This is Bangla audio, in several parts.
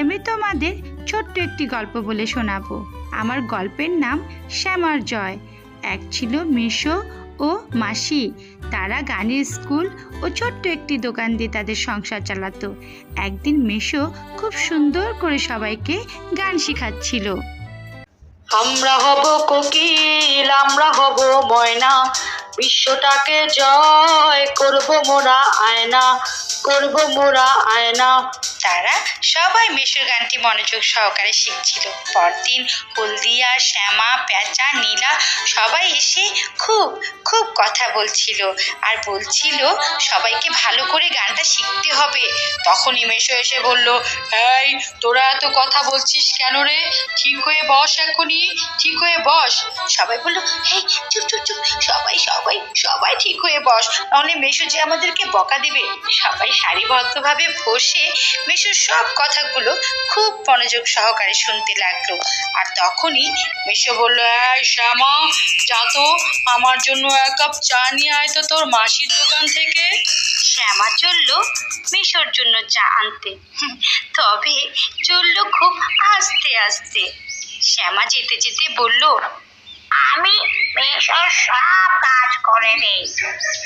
আমি তোমাদের ছোট্ট একটি গল্প বলে শোনাবো। আমার গল্পের নাম শ্যামার জয়। এক ছিল মিশো ও মাসি। তারা গানের স্কুল ও ছোট্ট একটি দোকান দিয়ে তাদের সংসার চালাতো। একদিন মেশো খুব সুন্দর করে সবাইকে গান শেখাচ্ছিল। আমরা হব কোকিল, আমরা হব ময়না। বিশ্বটাকে জয় করব মোরা আয়না। করব মোরা আয়না। তারা সবাই মেশোর গানটি মনোযোগ সহকারে শিখছিল। পরদিন হলদিয়া, শ্যামা প্যাঁচা নীলা সবাই এসে খুব খুব কথা বলছিল। আর বলছিল, সবাইকে ভালো করে গানটা শিখতে হবে। তখনই মেশো এসে বলল, এই, তোরা এত কথা বলছিস কেন রে? ঠিক হয়ে বস এখনই, ঠিক হয়ে বস। সবাই বলল হেই চুপ চুপ চুপ, সবাই সবাই সবাই ঠিক হয়ে বস। নাহলে মেশো যে আমাদেরকে বকা দিবে। সবাই সারিবদ্ধভাবে বসে মেশোর সব কথাগুলো খুব মনোযোগ সহকারে শুনতে লাগল। আর তখনই মেশো বলল শ্যামা, যা তো আমার জন্য এক কাপ চা নিয়ে আয় তো তোর মাসির দোকান থেকে। শ্যামা চলল মেশোর জন্য চা আনতে। তবে চলল খুব আস্তে আস্তে। শ্যামা যেতে যেতে বলল আমি মেশোর সব কাজ করে দেই।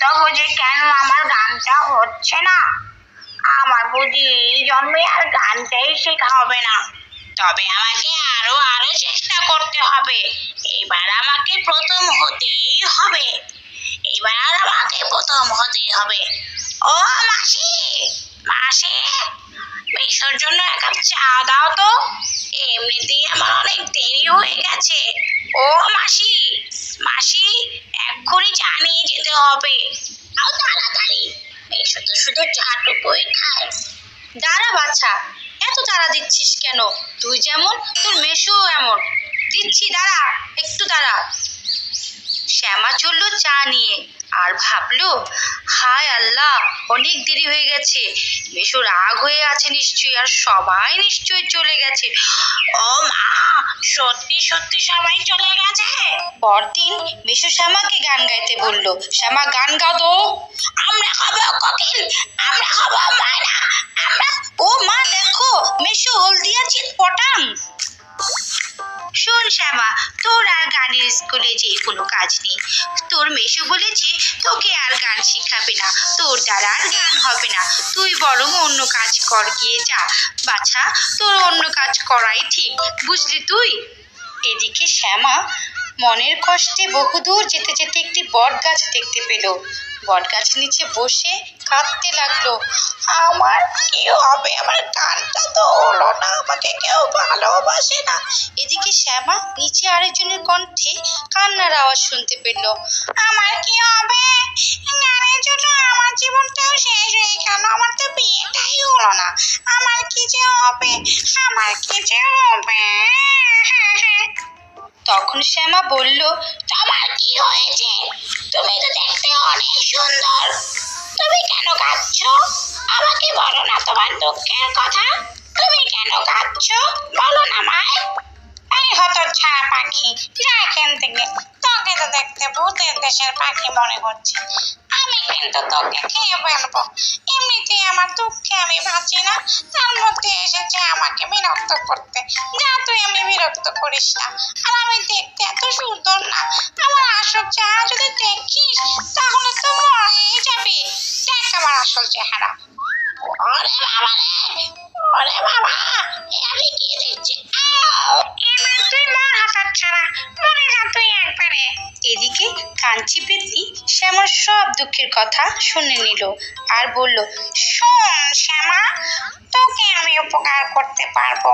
তবু যে কেন আমার গানটা হচ্ছে না? আমার বুঝি এই জন্মে আর গানটাই শেখা হবে না। তবে আমাকে আরও আরও চেষ্টা করতে হবে। এবার আমাকে প্রথম হতেই হবে। এবার আমাকে প্রথম হতেই হবে। ও মাসি মাসি মেশোর জন্য এক চা দাও তো। এমনিতেই আমার অনেক দেরি হয়ে গেছে। ও মাসি মাসি, এক্ষুনি চা নিয়ে যেতে হবে। আও তাড়াতাড়ি। এই শুধু শুধু চাটুকুই খায় দাঁড়া বাচ্চা এত তাড়া দিচ্ছিস কেন? তুই যেমন, তোর মেশো এমন। দিচ্ছি, দাঁড়া, একটু দাঁড়া। শ্যামা চলল চা নিয়ে। আর ভাবলো, হায় আল্লাহ, অনেক দেরি হয়ে গেছে। মেশো রাগ হয়ে আছে নিশ্চয়ই, আর সবাই নিশ্চয়ই চলে গেছে। ও মা, সত্যি সত্যি সবাই চলে গেছে? পরদিন মেশো শ্যামাকে গান গাইতে বলল, শ্যামা, গান গাও তো। আমরা খাব কোকিল আমরা হব ময়না আমরা ও মা, দেখো, মেশো হলদিয়া চিত পটাম শোন শ্যামা, তোর আর গানের স্কুলে যে কোনো কাজ নেই। তোর মেশো বলেছে, তোকে আর গান শিখাবে না। তোর দ্বারা আর গান হবে না। তুই বরং অন্য কাজ কর, গিয়ে যা। বাছা, তোর অন্য কাজ করাই ঠিক, বুঝলি তুই? এদিকে শ্যামা মনের কষ্টে বহুদূর যেতে যেতে একটি বট গাছ দেখতে পেল। বট গাছ নিচে বসে কাঁদতে লাগল। আমার কি হবে, আমার গানটা তো হলো না, আমাকে কেউ ভালোবাসে না। এদিকে শ্যামা নিচে আরেকজনের কণ্ঠে কান্নার আওয়াজ শুনতে পেল। আমার কি হবে? গানের জন্য আমার জীবনটাও শেষ হয়ে গেল আমার তো বিয়েটাই হলো না। আমার কি যে হবে? আমার কি যে হবে? তখন শ্যামা বলল, তোমার কি হয়েছে? তুমি তো দেখতে অনেক সুন্দর। তুমি কেন কাঁদছ? আমাকে বলো না তোমার দুঃখের কথা। তুমি কেন কাঁদছ? বলো না মায় এই হতো ছাড়া পাখি, যা এখান থেকে। তোকে তো দেখতে ভূতের দেশের পাখি মনে আমি কিন্তু তোকে খেয়ে ফেলব। এমনিতেই আমার দুঃখে আমি বাঁচি না। তার মধ্যে এসেছে আমাকে বিরক্ত করতে। যা তুই আমি বিরক্ত করিস না। আর আমি দেখতে এত সুন্দর না। আমার আসল চেহারা যদি দেখিস, তাহলে তো মরেই যাবি। দেখ আমার আসল চেহারা। ওরে বাবা রে! ওরে বাবা! আমি কি দেখছি? তুই মর হাতার ছাড়া মরে যা তুই একবারে। এদিকে কাঞ্চি পেতনি শ্যামার সব দুঃখের কথা শুনে নিল আর বলল, শোন শ্যামা, তোকে আমি উপকার করতে পারব।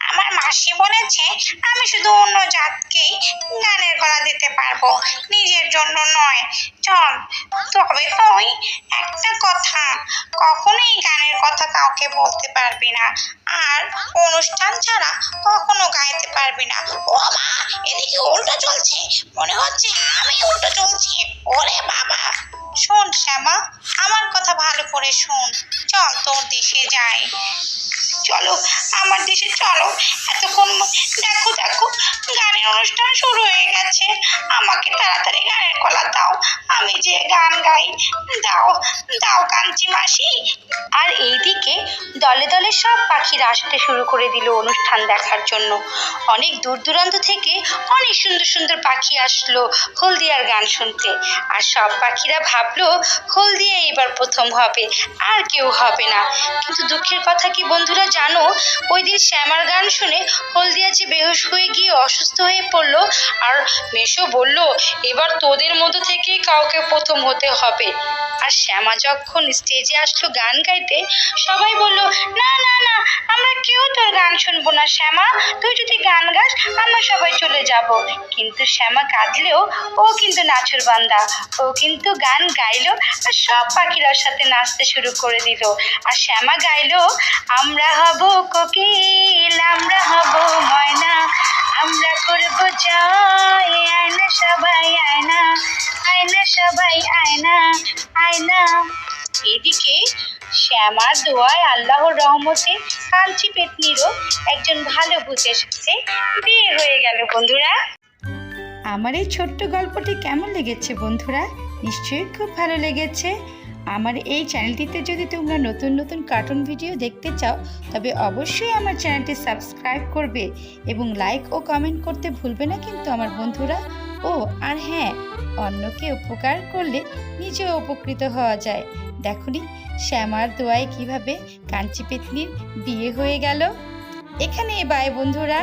আমার মাসি বলেছে, আমি শুধু অন্য জাতকেই গানের গলা দিতে পারব। নিজের জন্য নয় চল। তবে তুই একটা কথা, কখনোই গানের কথা কাউকে বলতে পারবি না। আর অনুষ্ঠান ছাড়া কখনো গাইতে পারবি না। ও মা, এদিকে উল্টো চলছে। মনে হচ্ছে আমি উল্টো চলছি। ওরে বাবা। শোন শ্যামা, আমার কথা ভালো করে শোন। চল তোর দেশে যাই। চলো, আমার দেশে চলো। এতক্ষণ দেখো দেখো, গানের অনুষ্ঠান শুরু হয়ে গেছে। আমাকে তাড়াতাড়ি গানের কলা দাও। আমি যে গান গাই, দাও দাও কাঞ্চি মাসি। আর এইদিকে দলে দলে সব পাখিরা আসতে শুরু করে দিল অনুষ্ঠান দেখার জন্য। অনেক দূর দূরান্ত থেকে অনেক সুন্দর সুন্দর পাখি আসলো হলদিয়ার গান শুনতে। আর সব পাখিরা ভাবলো, হলদিয়া এবার প্রথম হবে, আর কেউ হবে না। কিন্তু দুঃখের কথা কি বন্ধুরা? জানো, ওই দিন শ্যামার গান শুনে হলদিয়া যে বেহুশ হয়ে গিয়ে অসুস্থ হয়ে পড়ল, আর মেশো বলল, এবার তোদের মধ্যে থেকে কাউকে প্রথম হতে হবে। আর শ্যামা যখন স্টেজে আসলো গান গাইতে, সবাই বলল, না না না, আমরা কেউ তোর গান শুনব না, শ্যামা। তুই যদি গান গাস, আমরা সবাই চলে যাব। কিন্তু শ্যামা কাঁদলেও, ও কিন্তু নাচুর বান্দা। ও কিন্তু গান গাইলো আর সব পাখিরার সাথে নাচতে শুরু করে দিল। আর শ্যামা গাইলো, আমরা হব কোকিল, আমরা হব ময়না, আমরা করব জয়, আয়না, সবাই আয়না। আয়না, সবাই আয়না আয়না। এদিকে শ্যামার দোয়ায় আল্লাহর রহমতে কাঞ্চি পেতনিরও একজন ভালো ভূতের সাথে বিয়ে হয়ে গেল, বন্ধুরা। আমার এই ছোট্ট গল্পটি কেমন লেগেছে, বন্ধুরা? নিশ্চয়ই খুব ভালো লেগেছে। আমার এই চ্যানেলটিতে যদি তোমরা নতুন নতুন কার্টুন ভিডিও দেখতে চাও, তবে অবশ্যই আমার চ্যানেলটি সাবস্ক্রাইব করবে এবং লাইক ও কমেন্ট করতে ভুলবে না কিন্তু, আমার বন্ধুরা। ও, আর হ্যাঁ অন্যকে উপকার করলে নিজেও উপকৃত হওয়া যায়। দেখুনি, শ্যামার দোয়ায় কীভাবে কাঞ্চি পেতনির বিয়ে হয়ে গেল? এখানে বাই বন্ধুরা।